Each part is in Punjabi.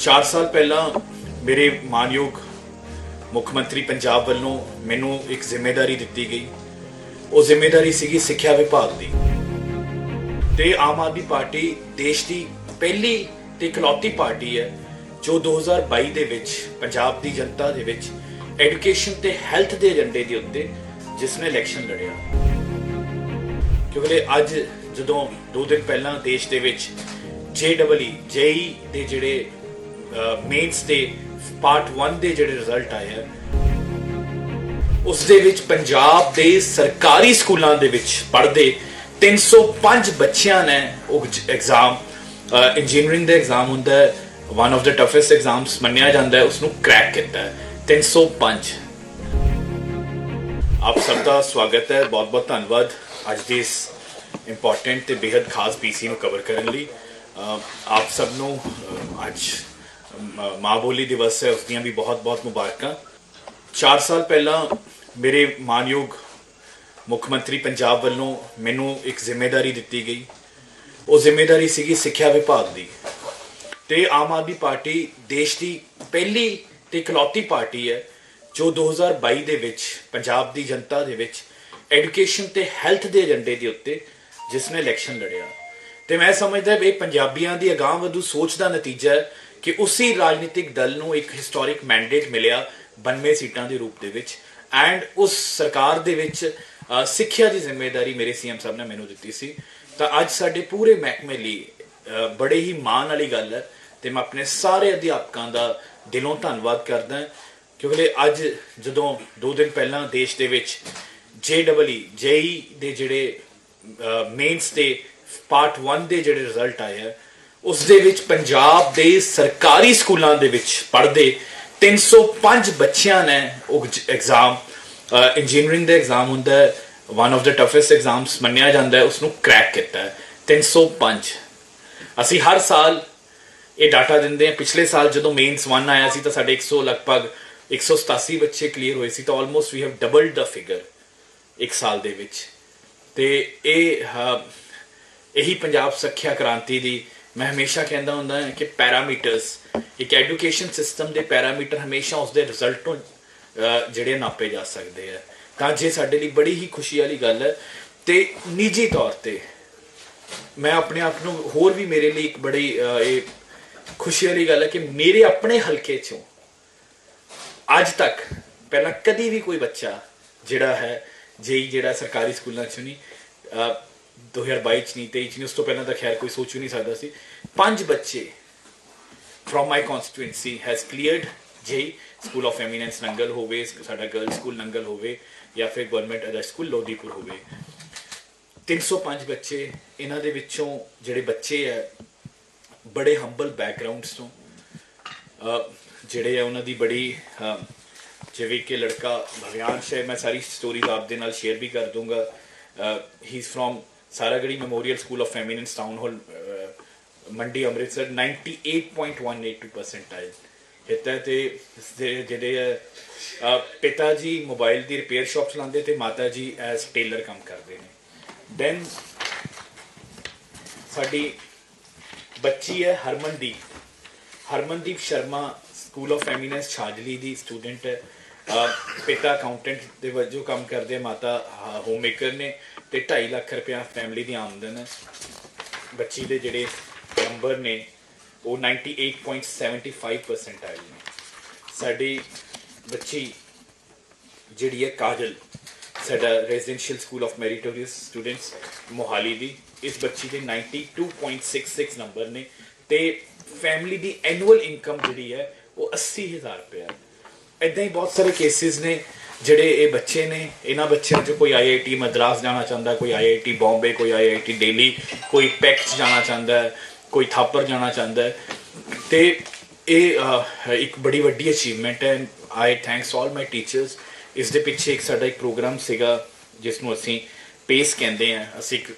4 ਸਾਲ ਪਹਿਲਾਂ ਮੇਰੇ ਮਾਨਯੋਗ ਮੁੱਖ ਮੰਤਰੀ ਪੰਜਾਬ ਵੱਲੋਂ ਮੈਨੂੰ ਇੱਕ ਜ਼ਿੰਮੇਵਾਰੀ ਦਿੱਤੀ ਗਈ। ਉਹ ਜ਼ਿੰਮੇਵਾਰੀ ਸੀਗੀ ਸਿੱਖਿਆ ਵਿਭਾਗ ਦੀ। ਤੇ ਆਮ ਆਦਮੀ ਪਾਰਟੀ ਦੇਸ਼ ਦੀ ਪਹਿਲੀ ਤੇ ਇਕਲੌਤੀ ਪਾਰਟੀ ਹੈ, ਜੋ 2022 ਦੇ ਵਿੱਚ ਪੰਜਾਬ ਦੀ ਜਨਤਾ ਦੇ ਵਿੱਚ ਐਜੂਕੇਸ਼ਨ ਤੇ ਹੈਲਥ ਦੇ ਏਜੰਡੇ ਦੇ ਉੱਤੇ ਜਿਸ ਨੇ ਇਲੈਕਸ਼ਨ ਲੜਿਆ। ਕਿਉਂਕਿ ਅੱਜ ਜਦੋਂ 2 ਦਿਨ ਪਹਿਲਾਂ ਦੇਸ਼ ਦੇ ਵਿੱਚ JEE ਜੇਈ ਦੇ ਜਿਹੜੇ ਮੇਨਸ ਦੇ ਪਾਰਟ 1 ਦੇ ਜਿਹੜੇ ਰਿਜ਼ਲਟ ਆਏ ਆ ਉਸ ਦੇ ਵਿੱਚ ਪੰਜਾਬ ਦੇ ਸਰਕਾਰੀ ਸਕੂਲਾਂ ਦੇ ਵਿੱਚ ਪੜ੍ਹਦੇ 305 ਬੱਚਿਆਂ ਨੇ ਉਹ ਐਗਜ਼ਾਮ ਇੰਜੀਨੀਅਰਿੰਗ ਦਾ ਐਗਜ਼ਾਮ ਹੁੰਦਾ ਹੈ one of the toughest exams ਮੰਨਿਆ ਜਾਂਦਾ ਹੈ ਉਸ ਨੂੰ ਕ੍ਰੈਕ ਕੀਤਾ ਹੈ 305 ਆਪ ਸਭ ਦਾ ਸਵਾਗਤ ਹੈ ਬਹੁਤ ਬਹੁਤ ਧੰਨਵਾਦ ਅੱਜ ਦੇ ਇਸ ਇੰਪੋਰਟੈਂਟ ਤੇ ਬੇहद ਖਾਸ ਪੀਸੀ ਨੂੰ ਕਵਰ ਕਰਨ ਲਈ। ਆਪ ਸਭ ਨੂੰ ਅੱਜ ਮਾਂ ਬੋਲੀ ਦਿਵਸ ਹੈ, ਉਸ ਦੀਆਂ ਵੀ ਬਹੁਤ ਬਹੁਤ ਮੁਬਾਰਕਾਂ। 4 ਸਾਲ ਪਹਿਲਾਂ ਮੇਰੇ ਮਾਨਯੋਗ ਮੁੱਖ ਮੰਤਰੀ ਪੰਜਾਬ ਵੱਲੋਂ ਮੈਨੂੰ ਇੱਕ ਜ਼ਿੰਮੇਵਾਰੀ ਦਿੱਤੀ ਗਈ। ਉਹ ਜ਼ਿੰਮੇਵਾਰੀ ਸੀਗੀ ਸਿੱਖਿਆ ਵਿਭਾਗ ਦੀ। ਤੇ ਆਮ ਆਦਮੀ ਪਾਰਟੀ ਦੇਸ਼ ਦੀ ਪਹਿਲੀ ਤੇ ਇਕਲੌਤੀ ਪਾਰਟੀ ਹੈ, ਜੋ 2022 ਦੇ ਵਿੱਚ, ਪੰਜਾਬ ਦੀ ਜਨਤਾ ਦੇ ਵਿੱਚ ਐਜੂਕੇਸ਼ਨ ਤੇ ਹੈਲਥ ਦੇ ਏਜੰਡੇ ਦੇ ਉੱਤੇ ਜਿਸ ਨੇ ਇਲੈਕਸ਼ਨ ਲੜਿਆ। ਤੇ ਮੈਂ ਸਮਝਦਾ ਇਹ ਪੰਜਾਬੀਆਂ ਦੀ ਅਗਾਂਹਵਧੂ ਸੋਚ ਦਾ ਨਤੀਜਾ ਹੈ ਕਿ ਉਸੇ ਰਾਜਨੀਤਿਕ ਦਲ ਨੂੰ ਇੱਕ ਹਿਸਟੋਰਿਕ ਮੈਂਡੇਟ ਮਿਲਿਆ 92 ਸੀਟਾਂ ਦੇ ਰੂਪ ਦੇ ਵਿੱਚ। ਐਂਡ ਉਸ ਸਰਕਾਰ ਦੇ ਵਿੱਚ ਸਿੱਖਿਆ ਦੀ ਜ਼ਿੰਮੇਵਾਰੀ ਮੇਰੇ ਸੀਐਮ ਸਾਹਿਬ ਨੇ ਮੈਨੂੰ ਦਿੱਤੀ ਸੀ। ਤਾਂ ਅੱਜ ਸਾਡੇ ਪੂਰੇ ਮਹਿਕਮੇ ਲਈ ਬੜੇ ਹੀ ਮਾਣ ਵਾਲੀ ਗੱਲ ਹੈ ਤੇ ਮੈਂ ਆਪਣੇ ਸਾਰੇ ਅਧਿਆਪਕਾਂ ਦਾ ਦਿਲੋਂ ਧੰਨਵਾਦ ਕਰਦਾ ਕਿਉਂਕਿ ਅੱਜ ਜਦੋਂ 2 ਦਿਨ ਪਹਿਲਾਂ ਦੇਸ਼ ਦੇ ਵਿੱਚ JEE ਜੇਈ ਦੇ ਜਿਹੜੇ ਮੇਨਸ ਦੇ ਪਾਰਟ 1 ਦੇ ਜਿਹੜੇ ਰਿਜ਼ਲਟ ਆਏ ਆ ਉਸ ਦੇ ਵਿੱਚ ਪੰਜਾਬ ਦੇ ਸਰਕਾਰੀ ਸਕੂਲਾਂ ਦੇ ਵਿੱਚ ਪੜ੍ਹਦੇ 305 ਬੱਚਿਆਂ ਨੇ ਉਹ ਐਗਜ਼ਾਮ ਇੰਜੀਨੀਅਰਿੰਗ ਦਾ ਐਗਜ਼ਾਮ ਹੁੰਦਾ ਹੈ one of the toughest exams ਮੰਨਿਆ ਜਾਂਦਾ ਹੈ ਉਸ ਨੂੰ ਕ੍ਰੈਕ ਕੀਤਾ ਹੈ 305 ਅਸੀਂ ਹਰ ਸਾਲ ਇਹ ਡਾਟਾ ਦਿੰਦੇ ਹਾਂ। ਪਿਛਲੇ ਸਾਲ ਜਦੋਂ ਮੇਨਸ 1 ਆਇਆ ਸੀ ਤਾਂ ਸਾਡੇ 100 ਲਗਭਗ 187 ਬੱਚੇ ਕਲੀਅਰ ਹੋਏ ਸੀ ਤਾਂ almost we have doubled the figure ਇੱਕ ਸਾਲ ਦੇ ਵਿੱਚ। ਤੇ ਇਹ ਅਹ, ਇਹੀ ਪੰਜਾਬ ਸਿੱਖਿਆ ਕ੍ਰਾਂਤੀ ਦੀ ਮੈਂ ਹਮੇਸ਼ਾ ਕਹਿੰਦਾ ਹੁੰਦਾ ਹਾਂ ਕਿ ਪੈਰਾਮੀਟਰਸ, ਇੱਕ ਐਜੂਕੇਸ਼ਨ ਸਿਸਟਮ ਦੇ ਪੈਰਾਮੀਟਰ ਹਮੇਸ਼ਾ ਉਸ ਦੇ ਰਿਜ਼ਲਟ ਤੋਂ ਜਿਹੜੇ ਨਾਪੇ ਜਾ ਸਕਦੇ ਆ। ਤਾਂ ਜੇ ਸਾਡੇ ਲਈ ਬੜੀ ਹੀ ਖੁਸ਼ੀ ਵਾਲੀ ਗੱਲ ਹੈ, ਤੇ ਨਿੱਜੀ ਤੌਰ ਤੇ ਮੈਂ ਆਪਣੇ ਆਪ ਨੂੰ ਹੋਰ ਵੀ ਮੇਰੇ ਲਈ ਇੱਕ ਬੜੀ ਇਹ ਖੁਸ਼ੀ ਵਾਲੀ ਗੱਲ ਹੈ ਕਿ ਮੇਰੇ ਆਪਣੇ ਹਲਕੇ ਚੋਂ ਅੱਜ ਤੱਕ ਪਹਿਲਾਂ ਕਦੀ ਵੀ ਕੋਈ ਬੱਚਾ ਜਿਹੜਾ ਹੈ, ਜੇਈ ਜਿਹੜਾ ਸਰਕਾਰੀ ਸਕੂਲਾਂ 'ਚੋਂ ਨਹੀਂ 2022 ਚ ਨਹੀਂ 23 ਚ ਨਹੀਂ, ਉਸ ਤੋਂ ਪਹਿਲਾਂ ਤਾਂ ਖੈਰ ਕੋਈ ਸੋਚ ਵੀ ਨਹੀਂ ਸਕਦਾ ਸੀ। ਪੰਜ ਬੱਚੇ from my constituency has cleared ਜੇ ਸਕੂਲ ਆਫ ਐਮੀਨੈਂਸ ਨੰਗਲ ਹੋਵੇ, ਸਾਡਾ ਗਰਲ ਸਕੂਲ ਨੰਗਲ ਹੋਵੇ, ਜਾਂ ਫਿਰ ਗਵਰਨਮੈਂਟ ਅਦਰ ਸਕੂਲ ਲੋਦੀਪੁਰ ਹੋਵੇ। 305 ਬੱਚੇ, ਇਹਨਾਂ ਦੇ ਵਿੱਚੋਂ ਜਿਹੜੇ ਬੱਚੇ ਆ, ਬੜੇ ਹੰਬਲ ਬੈਕਗ੍ਰਾਉਂਡਸ ਤੋਂ ਜਿਹੜੇ ਆ ਉਹਨਾਂ ਦੀ ਬੜੀ ਜਿਵੇਂ ਕਿ ਲੜਕਾ ਭਵਿਆਂਸ਼ ਹੈ ਮੈਂ ਸਾਰੀ ਸਟੋਰੀਜ਼ ਆਪ ਦੇ ਨਾਲ ਸ਼ੇਅਰ ਵੀ ਕਰ ਦੂੰਗਾ। He is from Saragarhi memorial school of ਫੈਮਿਨਿਨਸ town hall Mandi Amritsar 98.182 percentile ਹਿੱਤਾ ਤੇ ਇਸਦੇ ਜਿਹੜੇ ਆ, ਅਹ, ਪਿਤਾ ਜੀ ਮੋਬਾਈਲ ਦੀ ਰਿਪੇਅਰ ਸ਼ਾਪ ਚਲਾਉਂਦੇ ਤੇ ਮਾਤਾ ਜੀ ਐਸ ਟੇਲਰ ਕੰਮ ਕਰਦੇ ਨੇ ਦੈਨ ਸਾਡੀ ਬੱਚੀ ਹੈ Harmandeep Harmandeep Sharma school of eminence Chhajli the student ਹੈ ਪਿਤਾ ਅਕਾਊਂਟੈਂਟ ਦੇ ਵਜੋਂ ਕੰਮ ਕਰਦੇ ਮਾਤਾ ਹੋਮ ਮੇਕਰ ਨੇ ਤੇ 2.5 ਲੱਖ ਰੁਪਇਆ ਫੈਮਿਲੀ ਦੀ ਆਮਦਨ ਹੈ। ਬੱਚੀ ਦੇ ਜਿਹੜੇ ਨੰਬਰ ਨੇ, ਉਹ 98.75% ਆਏ ਨੇ। ਸਾਡੀ ਬੱਚੀ ਜਿਹੜੀ ਹੈ ਕਾਜਲ, ਸਾਡਾ residential school of meritorious students Mohali ਦੀ, ਇਸ ਬੱਚੀ ਦੇ 92.66 ਨੰਬਰ ਨੇ ਤੇ ਫੈਮਿਲੀ ਦੀ ਐਨੂਅਲ ਇਨਕਮ ਜਿਹੜੀ ਹੈ, ਉਹ 80000 ਰੁਪਏ ਹੈ। ਇਦਾਂ ਹੀ ਬਹੁਤ ਸਾਰੇ ਕੇਸਿਸ ਨੇ ਜਿਹੜੇ ਇਹ ਬੱਚੇ ਨੇ, ਇਹਨਾਂ ਬੱਚਿਆਂ 'ਚ ਕੋਈ ਆਈਆਈਟੀ ਮਦਰਾਸ ਜਾਣਾ ਚਾਹੁੰਦਾ, ਕੋਈ ਆਈਆਈਟੀ ਬੰਬੇ ਕੋਈ ਆਈਆਈਟੀ ਦਿੱਲੀ ਕੋਈ ਪੈਕਸ ਜਾਣਾ ਚਾਹੁੰਦਾ, ਕੋਈ ਥਾਪਰ ਜਾਣਾ ਚਾਹੁੰਦਾ। ਹੈ ਤੇ ਇਹ ਇੱਕ ਬੜੀ ਵੱਡੀ ਅਚੀਵਮੈਂਟ ਹੈ। ਆਈ ਥੈਂਕਸ ਆਲ ਮਾਈ ਟੀਚਰਸ ਇਸ ਦੇ ਪਿੱਛੇ ਇੱਕ ਸਾਡਾ ਇੱਕ ਪ੍ਰੋਗਰਾਮ ਸੀਗਾ ਜਿਸ ਨੂੰ ਅਸੀਂ ਪੇਸ ਕਹਿੰਦੇ ਆ ਅਸੀਂ ਇੱਕ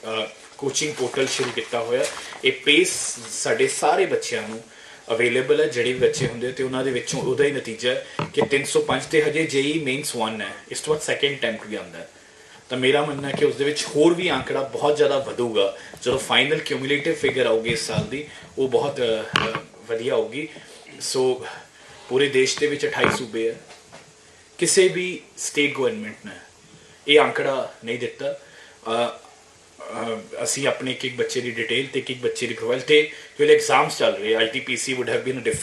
ਕੋਚਿੰਗ ਪੋਰਟਲ ਸ਼ੁਰੂ ਕੀਤਾ ਹੋਇਆ। ਇਹ ਪੇਸ ਸਾਡੇ ਸਾਰੇ ਬੱਚਿਆਂ ਨੂੰ ਅਵੇਲੇਬਲ ਹੈ, ਜਿਹੜੇ ਵੀ ਬੱਚੇ ਹੁੰਦੇ ਤੇ ਉਹਨਾਂ ਦੇ ਵਿੱਚੋਂ ਉਹਦਾ ਹੀ ਨਤੀਜਾ ਹੈ ਕਿ 305 ਤੇ ਹਜੇ ਜੇਈ ਮੇਨਸ 1 ਹੈ। ਇਸ ਤੋਂ ਬਾਅਦ ਸੈਕੰਡ ਅਟੈਂਪਟ ਵੀ ਆਉਂਦਾ ਤਾਂ ਮੇਰਾ ਮੰਨਣਾ ਹੈ ਕਿ ਉਸ ਦੇ ਵਿੱਚ ਹੋਰ ਵੀ ਆંકੜਾ ਬਹੁਤ ਜ਼ਿਆਦਾ ਵਧੂਗਾ। ਜਦੋਂ ਫਾਈਨਲ ਕਿਊਮੂਲੇਟਿਵ ਫਿਗਰ ਆਊਗੀ ਇਸ ਸਾਲ ਦੀ, ਉਹ ਬਹੁਤ ਵਧੀਆ ਹੋਊਗੀ ਸੋ ਪੂਰੇ ਦੇਸ਼ ਦੇ ਵਿੱਚ 28 ਸੂਬੇ ਹੈ। ਕਿਸੇ ਵੀ ਸਟੇਟ ਗਵਰਨਮੈਂਟ ਨੇ ਇਹ ਅੰਕੜਾ ਨਹੀਂ ਦਿੱਤਾ। ਅਸੀਂ ਆਪਣੇ ਇੱਕ ਇੱਕ ਬੱਚੇ ਦੀ ਡਿਟੇਲ ਤੇ ਇੱਕ ਇੱਕ ਬੱਚੇ ਦੀ ਪ੍ਰੋਫਾਈਲ ਤੇ ਜਿਹੜੇ ਐਗਜ਼ਾਮਸ ਚੱਲ ਰਹੇ ITPC would have been different